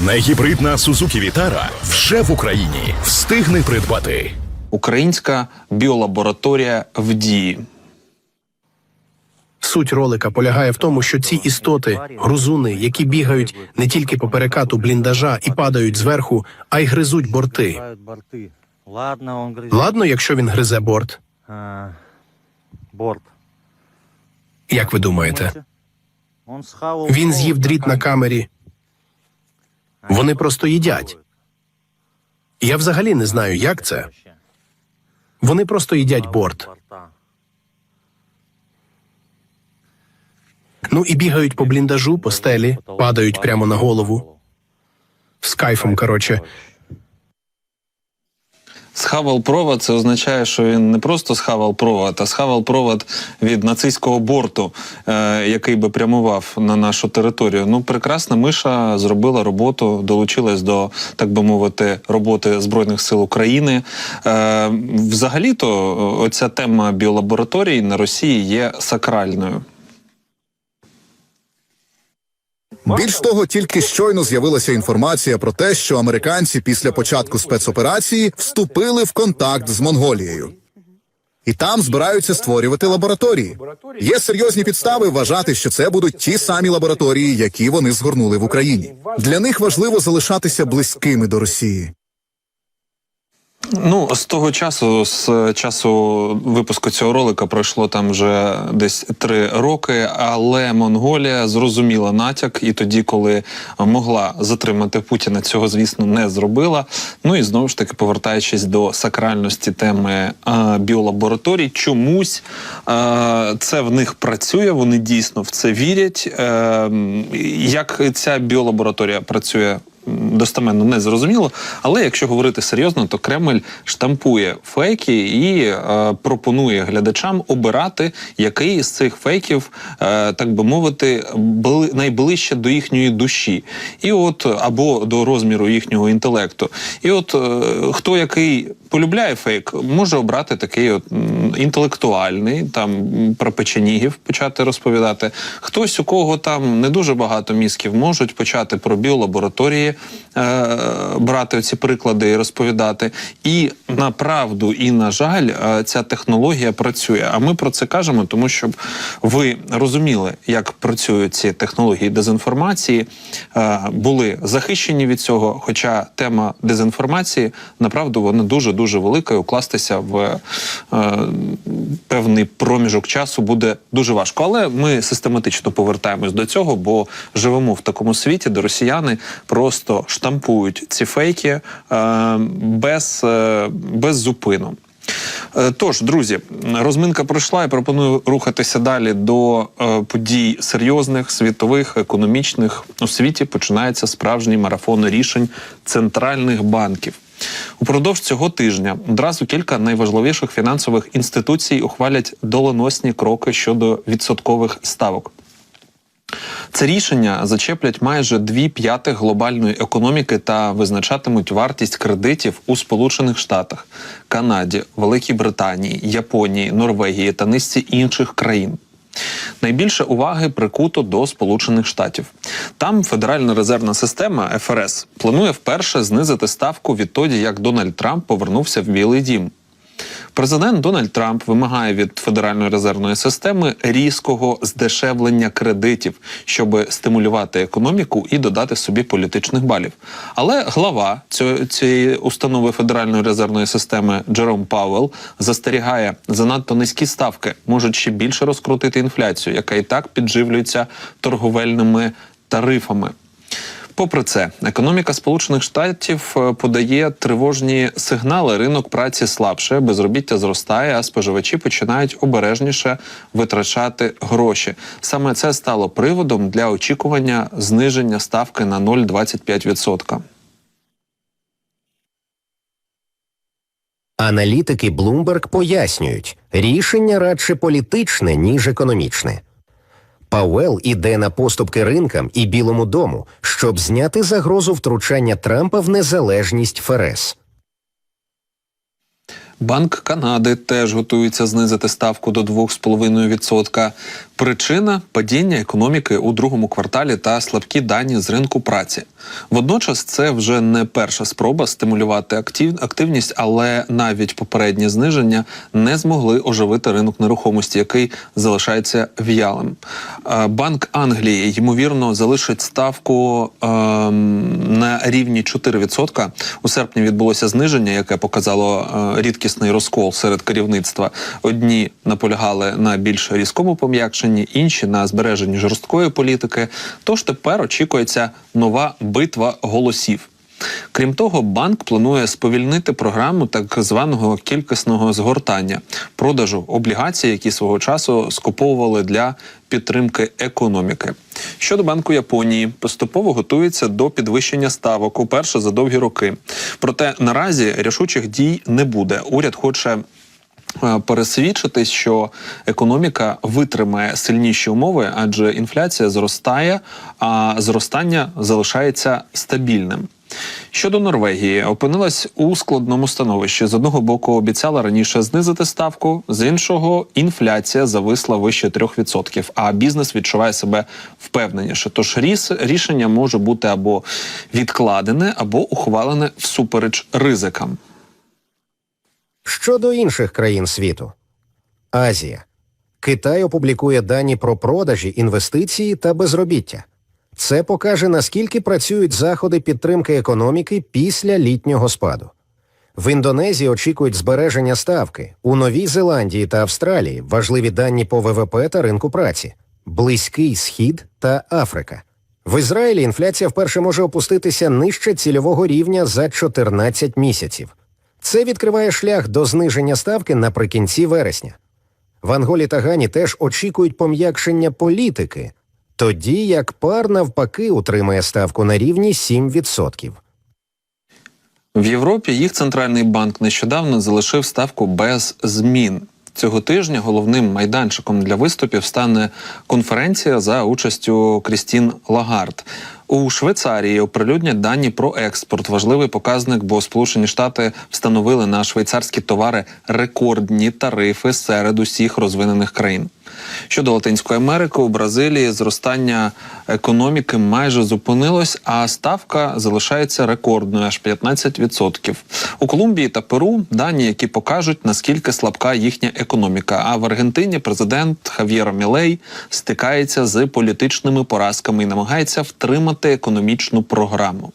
Негібридна Сузукі Вітара вже в Україні. Встигни придбати. Українська біолабораторія в дії. Суть ролика полягає в тому, що ці істоти, грузуни, які бігають не тільки по перекату бліндажа і падають зверху, а й гризуть борти. Грызают борты. Ладно, он грызет Ладно, якщо він гризе борт, а, борт. як ви думаєте, Он схавал він провод з'їв дріт на камері. Вони просто їдять. Я взагалі не знаю, як це. Вони просто їдять борт. Ну і бігають по бліндажу, по стелі, падають прямо на голову. З кайфом, коротше. Схавал провод це означає, що він не просто схавал провод, а схавал провод від нацистського борту, е, який би прямував на нашу територію. Ну, прекрасна миша зробила роботу, долучилась до, так би мовити, роботи Збройних сил України. Е, взагалі-то оця тема біолабораторій на Росії є сакральною. Більш того, тільки щойно з'явилася інформація про те, що американці після початку спецоперації вступили в контакт з Монголією. І там збираються створювати лабораторії. Є серйозні підстави вважати, що це будуть ті самі лабораторії, які вони згорнули в Україні. Для них важливо залишатися близькими до Росії. Ну, з того часу, з часу випуску цього ролика, пройшло там вже десь три роки, але Монголія зрозуміла натяк, і тоді, коли могла затримати Путіна, цього звісно не зробила. Ну і знову ж таки, повертаючись до сакральності теми е, біолабораторій, чомусь е, це в них працює, вони дійсно в це вірять. Е, як ця біолабораторія працює? Достеменно не зрозуміло. Але якщо говорити серйозно, то Кремль штампує фейки і е, пропонує глядачам обирати, який з цих фейків, е, так би мовити, бли, найближче до їхньої душі, і от або до розміру їхнього інтелекту. І от е, хто який полюбляє фейк, може обрати такий от інтелектуальний, там про печенігів почати розповідати. Хтось, у кого там не дуже багато мізків, можуть почати про біолабораторії е, брати ці приклади і розповідати. І на правду, і на жаль, е, ця технологія працює. А ми про це кажемо, тому щоб ви розуміли, як працюють ці технології дезінформації, е, були захищені від цього. Хоча тема дезінформації направду вона дуже дуже велика, і укластися в е, певний проміжок часу буде дуже важко. Але ми систематично повертаємось до цього, бо живемо в такому світі, де росіяни просто штампують ці фейки е, без, е, без зупину. Е, Тож, друзі, розминка пройшла і пропоную рухатися далі до е, подій серйозних, світових, економічних. У світі починається справжній марафон рішень центральних банків. Упродовж цього тижня одразу кілька найважливіших фінансових інституцій ухвалять доленосні кроки щодо відсоткових ставок. Це рішення зачеплять майже дві п'ятих глобальної економіки та визначатимуть вартість кредитів у Сполучених Штатах, Канаді, Великій Британії, Японії, Норвегії та низці інших країн. Найбільше уваги прикуто до Сполучених Штатів. Там Федеральна резервна система ФРС планує вперше знизити ставку відтоді, як Дональд Трамп повернувся в Білий Дім. Президент Дональд Трамп вимагає від Федеральної резервної системи різкого здешевлення кредитів, щоб стимулювати економіку і додати собі політичних балів. Але глава цієї установи Федеральної резервної системи Джером Пауелл застерігає занадто низькі ставки, можуть ще більше розкрутити інфляцію, яка і так підживлюється торговельними тарифами. Попри це, економіка Сполучених Штатів е, подає тривожні сигнали. Ринок праці слабше, безробіття зростає, а споживачі починають обережніше витрачати гроші. Саме це стало приводом для очікування зниження ставки на 0,25%. Аналітики Bloomberg пояснюють, рішення радше політичне, ніж економічне. Пауел іде на поступки ринкам і Білому дому, щоб зняти загрозу втручання Трампа в незалежність ФРС. Банк Канади теж готується знизити ставку до 2,5%. Причина падіння економіки у другому кварталі та слабкі дані з ринку праці. Водночас це вже не перша спроба стимулювати актив, активність, але навіть попереднє зниження не змогли оживити ринок нерухомості, який залишається в'ялим. Е, Банк Англії ймовірно залишить ставку ем, на рівні 4%. У серпні відбулося зниження, яке показало е, рідкісний розкол серед керівництва. Одні наполягали на більш різкому пом'якшенні, інші на збереженні жорсткої політики. Тож тепер очікується нова битва голосів. Крім того, банк планує сповільнити програму так званого кількісного згортання продажу облігацій, які свого часу скуповували для підтримки економіки. Щодо банку Японії, поступово готується до підвищення ставок уперше за довгі роки. Проте наразі рішучих дій не буде. Уряд хоче пересвідчитись, що економіка витримає сильніші умови, адже інфляція зростає, а зростання залишається стабільним. Щодо Норвегії, опинилась у складному становищі. З одного боку обіцяла раніше знизити ставку, з іншого інфляція зависла вище 3%, а бізнес відчуває себе впевненіше. Тож ріс рішення може бути або відкладене, або ухвалене всупереч ризикам. Щодо інших країн світу, Азія. Китай опублікує дані про продажі, інвестиції та безробіття. Це покаже, наскільки працюють заходи підтримки економіки після літнього спаду. В Індонезії очікують збереження ставки. У Новій Зеландії та Австралії важливі дані по ВВП та ринку праці, Близький Схід та Африка. В Ізраїлі інфляція вперше може опуститися нижче цільового рівня за 14 місяців. Це відкриває шлях до зниження ставки наприкінці вересня. В Анголі та Гані теж очікують пом'якшення політики, тоді як пар навпаки утримає ставку на рівні 7%. В Європі їх центральний банк нещодавно залишив ставку без змін. Цього тижня головним майданчиком для виступів стане конференція за участю Крістін Лагард. У Швейцарії оприлюднять дані про експорт. Важливий показник, бо Сполучені Штати встановили на швейцарські товари рекордні тарифи серед усіх розвинених країн. Щодо Латинської Америки, у Бразилії зростання економіки майже зупинилось, а ставка залишається рекордною аж 15%. У Колумбії та Перу дані, які покажуть наскільки слабка їхня економіка. А в Аргентині президент Хав'єр Мілей стикається з політичними поразками і намагається втримати економічну програму.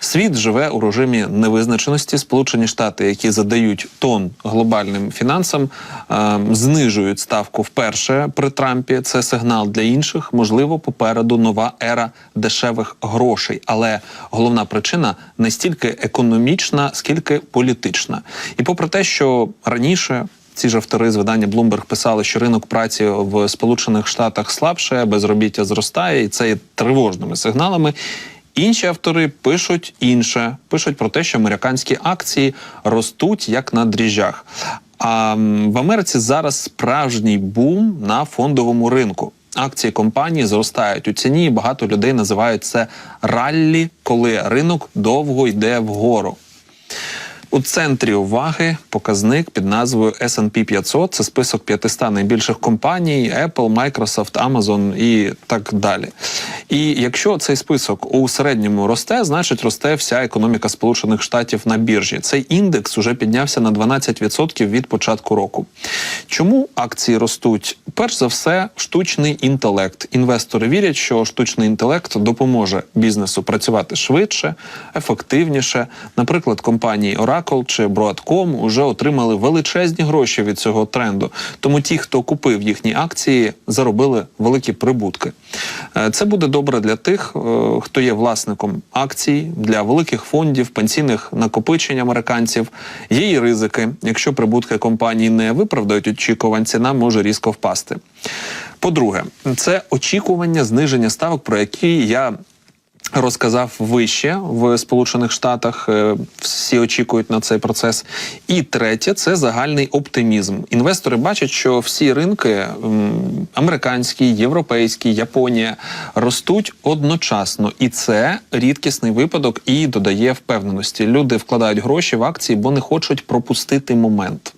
Світ живе у режимі невизначеності. Сполучені Штати, які задають тон глобальним фінансам, е, знижують ставку вперше при Трампі. Це сигнал для інших. Можливо, попереду нова ера дешевих грошей. Але головна причина не стільки економічна, скільки політична. І попри те, що раніше. Ці ж автори з видання Bloomberg писали, що ринок праці в Сполучених Штатах слабше, безробіття зростає, і це є тривожними сигналами. Інші автори пишуть інше, пишуть про те, що американські акції ростуть як на дріжджах. А в Америці зараз справжній бум на фондовому ринку. Акції компанії зростають у ціні. Багато людей називають це раллі, коли ринок довго йде вгору. У центрі уваги показник під назвою S&P 500. Це список 500 найбільших компаній Apple, Microsoft, Amazon і так далі. І якщо цей список у середньому росте, значить росте вся економіка Сполучених Штатів на біржі. Цей індекс уже піднявся на 12% від початку року. Чому акції ростуть? Перш за все, штучний інтелект. Інвестори вірять, що штучний інтелект допоможе бізнесу працювати швидше, ефективніше. Наприклад, компанії Oracle чи Broadcom уже отримали величезні гроші від цього тренду. Тому ті, хто купив їхні акції, заробили великі прибутки. Е, Це буде добре для тих, е, хто є власником акцій, для великих фондів, пенсійних накопичень американців. Є і ризики. Якщо прибутки компанії не виправдають очікувань, ціна може різко впасти. По-друге, це очікування зниження ставок, про які я розказав вище в Сполучених Штатах. Е, Всі очікують на цей процес. І третє це загальний оптимізм. Інвестори бачать, що всі ринки американські, європейські, Японія ростуть одночасно, і це рідкісний випадок і додає впевненості. Люди вкладають гроші в акції, бо не хочуть пропустити момент.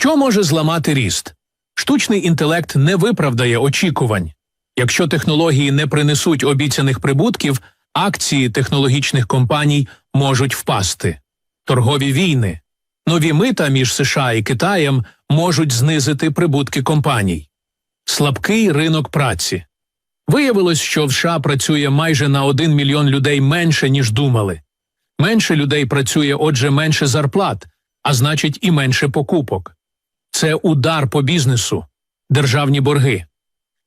Що може зламати ріст? Штучний інтелект не виправдає очікувань. Якщо технології не принесуть обіцяних прибутків, акції технологічних компаній можуть впасти. Торгові війни, нові мита між США і Китаєм можуть знизити прибутки компаній. Слабкий ринок праці. Виявилось, що в США працює майже на 1 мільйон людей менше, ніж думали. Менше людей працює, отже, менше зарплат, а значить і менше покупок. Це удар по бізнесу, державні борги.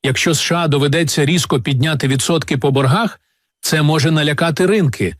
Якщо США доведеться різко підняти відсотки по боргах, це може налякати ринки,